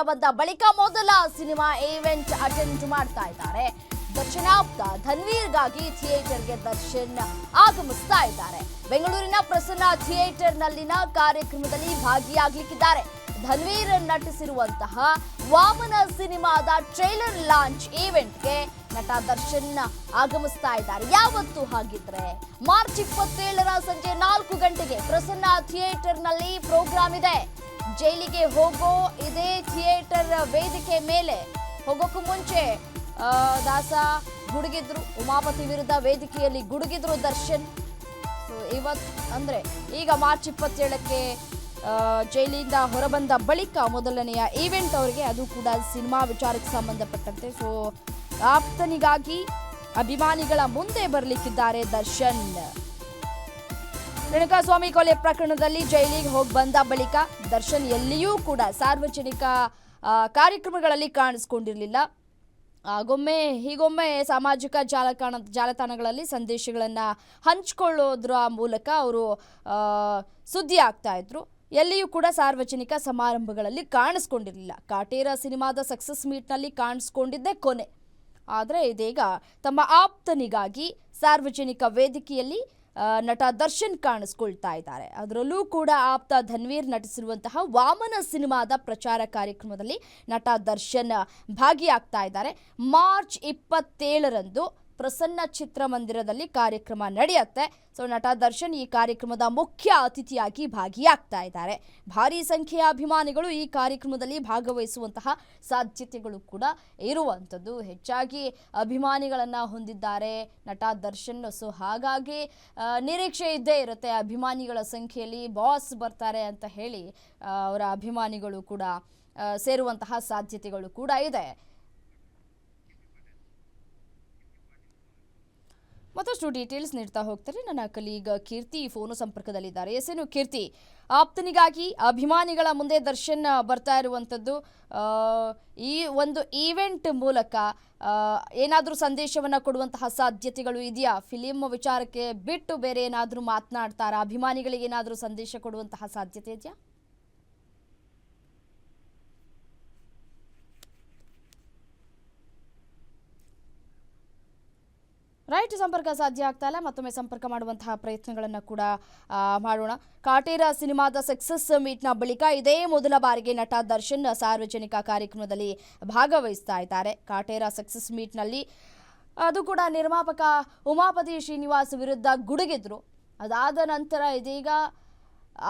ಹೊರಬಂದ ಬಳಿಕ ಮೊದಲ ಸಿನಿಮಾ ಈವೆಂಟ್ ಅಟೆಂಡ್ ಮಾಡ್ತಾ ಇದ್ದಾರೆ. ದರ್ಶನಾಪ್ತ ಧನ್ವೀರ್ಗಾಗಿ ಥಿಯೇಟರ್ಗೆ ದರ್ಶನ್ ಆಗಮಿಸ್ತಾ ಇದ್ದಾರೆ. ಬೆಂಗಳೂರಿನ ಪ್ರಸನ್ನ ಥಿಯೇಟರ್ನಲ್ಲಿನ ಕಾರ್ಯಕ್ರಮದಲ್ಲಿ ಭಾಗಿಯಾಗಲಿಕ್ಕಿದ್ದಾರೆ. ಧನ್ವೀರ್ ನಟಿಸಿರುವಂತಹ ವಾಮನ ಸಿನಿಮಾದ ಟ್ರೈಲರ್ ಲಾಂಚ್ ಈವೆಂಟ್ಗೆ ನಟ ದರ್ಶನ್ ಆಗಮಿಸ್ತಾ ಇದ್ದಾರೆ. ಯಾವತ್ತು ಹಾಗಿದ್ರೆ ಮಾರ್ಚ್ ಇಪ್ಪತ್ತೇಳರ ಸಂಜೆ ನಾಲ್ಕು ಗಂಟೆಗೆ ಪ್ರಸನ್ನ ಥಿಯೇಟರ್ನಲ್ಲಿ ಪ್ರೋಗ್ರಾಂ ಇದೆ. ಜೈಲಿಗೆ ಹೋಗೋ ಇದೇ ಥಿಯೇಟರ್ ವೇದಿಕೆ ಮೇಲೆ ಹೋಗೋಕ್ಕೂ ಮುಂಚೆ ದಾಸ ಗುಡುಗಿದ್ರು, ಉಮಾಪತಿ ವಿರುದ್ಧ ವೇದಿಕೆಯಲ್ಲಿ ಗುಡುಗಿದ್ರು ದರ್ಶನ್. ಸೊ ಇವತ್ತು ಅಂದ್ರೆ ಈಗ ಮಾರ್ಚ್ ಇಪ್ಪತ್ತೇಳಕ್ಕೆ ಜೈಲಿಂದ ಹೊರಬಂದ ಬಳಿಕ ಮೊದಲನೆಯ ಈವೆಂಟ್ ಅವರಿಗೆ ಅದು ಕೂಡ ಸಿನಿಮಾ ವಿಚಾರಕ್ಕೆ ಸಂಬಂಧಪಟ್ಟಂತೆ. ಸೊ ಆಪ್ತನಿಗಾಗಿ ಅಭಿಮಾನಿಗಳ ಮುಂದೆ ಬರಲಿಕ್ಕಿದ್ದಾರೆ ದರ್ಶನ್. ರೇಣುಕಾಸ್ವಾಮಿ ಕೊಲೆ ಪ್ರಕರಣದಲ್ಲಿ ಜೈಲಿಗೆ ಹೋಗಿ ಬಂದ ಬಳಿಕ ದರ್ಶನ್ ಎಲ್ಲಿಯೂ ಕೂಡ ಸಾರ್ವಜನಿಕ ಕಾರ್ಯಕ್ರಮಗಳಲ್ಲಿ ಕಾಣಿಸ್ಕೊಂಡಿರಲಿಲ್ಲ. ಆಗೊಮ್ಮೆ ಹೀಗೊಮ್ಮೆ ಸಾಮಾಜಿಕ ಜಾಲತಾಣ, ಜಾಲತಾಣಗಳಲ್ಲಿ ಸಂದೇಶಗಳನ್ನು ಹಂಚಿಕೊಳ್ಳೋದ್ರ ಮೂಲಕ ಅವರು ಸುದ್ದಿ ಆಗ್ತಾ ಇದ್ರು. ಎಲ್ಲಿಯೂ ಕೂಡ ಸಾರ್ವಜನಿಕ ಸಮಾರಂಭಗಳಲ್ಲಿ ಕಾಣಿಸ್ಕೊಂಡಿರಲಿಲ್ಲ. ಕಾಟೇರ ಸಿನಿಮಾದ ಸಕ್ಸಸ್ ಮೀಟ್ನಲ್ಲಿ ಕಾಣಿಸ್ಕೊಂಡಿದ್ದೇ ಕೊನೆ. ಆದರೆ ಇದೀಗ ತಮ್ಮ ಆಪ್ತನಿಗಾಗಿ ಸಾರ್ವಜನಿಕ ವೇದಿಕೆಯಲ್ಲಿ ನಟ ದರ್ಶನ್ ಕಾಣಿಸ್ಕೊಳ್ತಾ ಇದ್ದಾರೆ. ಅದರಲ್ಲೂ ಕೂಡ ಆಪ್ತ ಧನ್ವೀರ್ ನಟಿಸಿರುವಂತಹ ವಾಮನ ಸಿನಿಮಾದ ಪ್ರಚಾರ ಕಾರ್ಯಕ್ರಮದಲ್ಲಿ ನಟ ದರ್ಶನ್ ಭಾಗಿಯಾಗ್ತಾ ಇದ್ದಾರೆ. ಮಾರ್ಚ್ ಇಪ್ಪತ್ತೇಳರಂದು ಪ್ರಸನ್ನ ಚಿತ್ರಮಂದಿರದಲ್ಲಿ ಕಾರ್ಯಕ್ರಮ ನಡೆಯುತ್ತೆ. ಸೊ, ನಟ ದರ್ಶನ್ ಈ ಕಾರ್ಯಕ್ರಮದ ಮುಖ್ಯ ಅತಿಥಿಯಾಗಿ ಭಾಗಿಯಾಗ್ತಾ ಇದ್ದಾರೆ. ಭಾರಿ ಸಂಖ್ಯೆಯ ಅಭಿಮಾನಿಗಳು ಈ ಕಾರ್ಯಕ್ರಮದಲ್ಲಿ ಭಾಗವಹಿಸುವಂತಹ ಸಾಧ್ಯತೆಗಳು ಕೂಡ ಇರುವಂಥದ್ದು. ಹೆಚ್ಚಾಗಿ ಅಭಿಮಾನಿಗಳನ್ನು ಹೊಂದಿದ್ದಾರೆ ನಟ ದರ್ಶನ್. ಸೊ, ಹಾಗಾಗಿ ನಿರೀಕ್ಷೆ ಇದ್ದೇ ಇರುತ್ತೆ ಅಭಿಮಾನಿಗಳ ಸಂಖ್ಯೆಯಲ್ಲಿ ಬಾಸ್ ಬರ್ತಾರೆ ಅಂತ ಹೇಳಿ ಅವರ ಅಭಿಮಾನಿಗಳು ಕೂಡ ಸೇರುವಂತಹ ಸಾಧ್ಯತೆಗಳು ಕೂಡ ಇದೆ. ಮತ್ತಷ್ಟು ಡೀಟೇಲ್ಸ್ ನೀಡ್ತಾ ಹೋಗ್ತಾರೆ ನನ್ನ ಕಲೀಗ ಕೀರ್ತಿ ಫೋನು ಸಂಪರ್ಕದಲ್ಲಿದ್ದಾರೆ. ಎಸೇನು ಕೀರ್ತಿ, ಆಪ್ತನಿಗಾಗಿ ಅಭಿಮಾನಿಗಳ ಮುಂದೆ ದರ್ಶನ್ ಬರ್ತಾ ಇರುವಂಥದ್ದು ಈ ಒಂದು ಈವೆಂಟ್ ಮೂಲಕ ಏನಾದರೂ ಸಂದೇಶವನ್ನು ಕೊಡುವಂತಹ ಸಾಧ್ಯತೆಗಳು ಇದೆಯಾ? ಫಿಲಿಮ್ ವಿಚಾರಕ್ಕೆ ಬಿಟ್ಟು ಬೇರೆ ಏನಾದರೂ ಮಾತನಾಡ್ತಾರಾ? ಅಭಿಮಾನಿಗಳಿಗೆ ಏನಾದರೂ ಸಂದೇಶ ಕೊಡುವಂತಹ ಸಾಧ್ಯತೆ ಇದೆಯಾ? ರೈಟ್ ಸಂಪರ್ಕ ಸಾಧ್ಯ ಆಗ್ತಾ ಇಲ್ಲ. ಮತ್ತೊಮ್ಮೆ ಸಂಪರ್ಕ ಮಾಡುವಂತಹ ಪ್ರಯತ್ನಗಳನ್ನು ಕೂಡ ಮಾಡೋಣ. ಕಾಟೇರ ಸಿನಿಮಾದ ಸಕ್ಸಸ್ ಮೀಟ್ನ ಬಳಿಕ ಇದೇ ಮೊದಲ ಬಾರಿಗೆ ನಟ ದರ್ಶನ್ ಸಾರ್ವಜನಿಕ ಕಾರ್ಯಕ್ರಮದಲ್ಲಿ ಭಾಗವಹಿಸ್ತಾ ಇದ್ದಾರೆ. ಕಾಟೇರ ಸಕ್ಸಸ್ ಮೀಟ್ನಲ್ಲಿ ಅದು ಕೂಡ ನಿರ್ಮಾಪಕ ಉಮಾಪತಿ ಶ್ರೀನಿವಾಸ್ ವಿರುದ್ಧ ಗುಡುಗಿದ್ರು. ಅದಾದ ನಂತರ ಇದೀಗ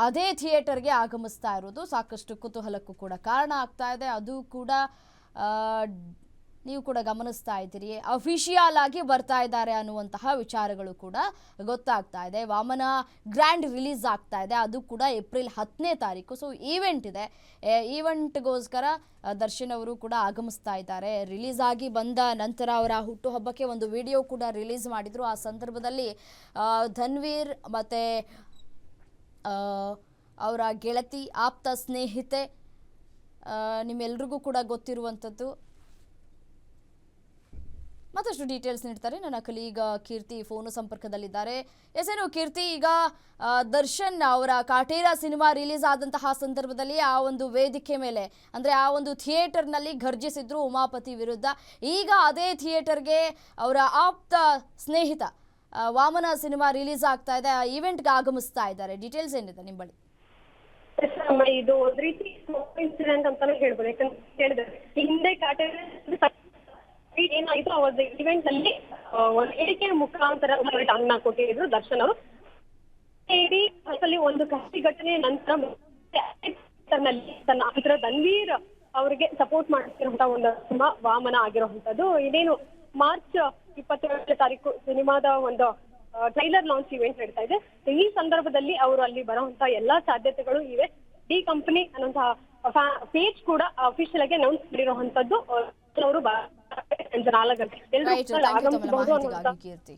ಅದೇ ಥಿಯೇಟರ್ಗೆ ಆಗಮಿಸ್ತಾ ಇರೋದು. ಸಾಕಷ್ಟು ಕುತೂಹಲಕ್ಕೂ ಕೂಡ ಕಾರಣ ಆಗ್ತಾ ಇದೆ. ಅದು ಕೂಡ ನೀವು ಕೂಡ ಗಮನಿಸ್ತಾ ಇದ್ದೀರಿ. ಅಫಿಷಿಯಲ್ ಆಗಿ ಬರ್ತಾ ಇದ್ದಾರೆ ಅನ್ನುವಂತಹ ವಿಚಾರಗಳು ಕೂಡ ಗೊತ್ತಾಗ್ತಾ ಇದೆ. ವಾಮನ ಗ್ರ್ಯಾಂಡ್ ರಿಲೀಸ್ ಆಗ್ತಾ ಇದೆ. ಅದು ಕೂಡ ಏಪ್ರಿಲ್ ಹತ್ತನೇ ತಾರೀಕು. ಸೊ ಈವೆಂಟ್ ಇದೆ. ಈವೆಂಟ್ಗೋಸ್ಕರ ದರ್ಶನ್ ಅವರು ಕೂಡ ಆಗಮಿಸ್ತಾ ಇದ್ದಾರೆ. ರಿಲೀಸ್ ಆಗಿ ಬಂದ ನಂತರ ಅವರ ಹುಟ್ಟುಹಬ್ಬಕ್ಕೆ ಒಂದು ವಿಡಿಯೋ ಕೂಡ ರಿಲೀಸ್ ಮಾಡಿದರು. ಆ ಸಂದರ್ಭದಲ್ಲಿ ಧನ್ವೀರ್ ಮತ್ತು ಅವರ ಗೆಳತಿ, ಆಪ್ತ ಸ್ನೇಹಿತೆ ನಿಮ್ಮೆಲ್ರಿಗೂ ಕೂಡ ಗೊತ್ತಿರುವಂಥದ್ದು. ಮತ್ತಷ್ಟು ಡೀಟೇಲ್ಸ್ ನೀಡ್ತಾರೆ. ನನ್ನ ಕಲೀಗ ಕೀರ್ತಿ ಫೋನು ಸಂಪರ್ಕದಲ್ಲಿದ್ದಾರೆ. ಎಸೇನು ಕೀರ್ತಿ, ಈಗ ದರ್ಶನ್ ಅವರ ಕಾಟೇರ ಸಿನಿಮಾ ರಿಲೀಸ್ ಆದಂತಹ ಸಂದರ್ಭದಲ್ಲಿ ಆ ಒಂದು ವೇದಿಕೆ ಮೇಲೆ, ಅಂದ್ರೆ ಆ ಒಂದು ಥಿಯೇಟರ್ನಲ್ಲಿ ಘರ್ಜಿಸಿದ್ರು ಉಮಾಪತಿ ವಿರುದ್ಧ. ಈಗ ಅದೇ ಥಿಯೇಟರ್ಗೆ ಅವರ ಆಪ್ತ ಸ್ನೇಹಿತ ವಾಮನ ಸಿನಿಮಾ ರಿಲೀಸ್ ಆಗ್ತಾ ಇದೆ. ಆ ಈವೆಂಟ್ಗೆ ಆಗಮಿಸ್ತಾ ಇದ್ದಾರೆ. ಡೀಟೇಲ್ಸ್ ಏನಿದೆ ನಿಮ್ಮ ಬಳಿ? ಇದು ಒಂದ್ ರೀತಿ ಇನ್ಸಿಡೆಂಟ್ ಅಂತಾನೆ ಹೇಳ್ಬೋದು. ಯಾಕಂದ್ರೆ ಹಿಂದೆ ಕಾಟೇರ ಒಂದು ಇವೆಂಟ್ನಲ್ಲಿ ಒಂದು ಹೇಳಿಕೆ ಮುಖಾಂತರ ಟಾಂಗ್ನ ಕೊಟ್ಟಿದ್ರು ದರ್ಶನ್ ಅವರು. ಇಡೀ ಅಸಲಿ ಒಂದು ಕಹಿ ಘಟನೆ ನಂತರ ತನ್ನ ಮಿತ್ರ ಧನ್ವೀರ್ ಅವರಿಗೆ ಸಪೋರ್ಟ್ ಮಾಡ್ತಿರುವಂತ ಒಂದು ಸಿನಿಮಾ ವಾಮನ ಆಗಿರುವಂತದ್ದು ಇದೇನು ಮಾರ್ಚ್ ಇಪ್ಪತ್ತೇಳನೇ ತಾರೀಕು ಸಿನಿಮಾದ ಒಂದು ಟ್ರೈಲರ್ ಲಾಂಚ್ ಇವೆಂಟ್ ನಡೀತಾ ಇದೆ. ಈ ಸಂದರ್ಭದಲ್ಲಿ ಅವರು ಅಲ್ಲಿ ಬರುವಂತಹ ಎಲ್ಲಾ ಸಾಧ್ಯತೆಗಳು ಇವೆ. ಡಿ ಕಂಪನಿ ಅನ್ನುವಂತಹ ಪೇಜ್ ಕೂಡ ಅಫಿಷಿಯಲ್ ಆಗಿ ಅನೌನ್ಸ್ ಮಾಡಿರುವಂತದ್ದು ಅವರು ಸಂಜೆ ನಾಲ್ಕು ಗಂಟೆ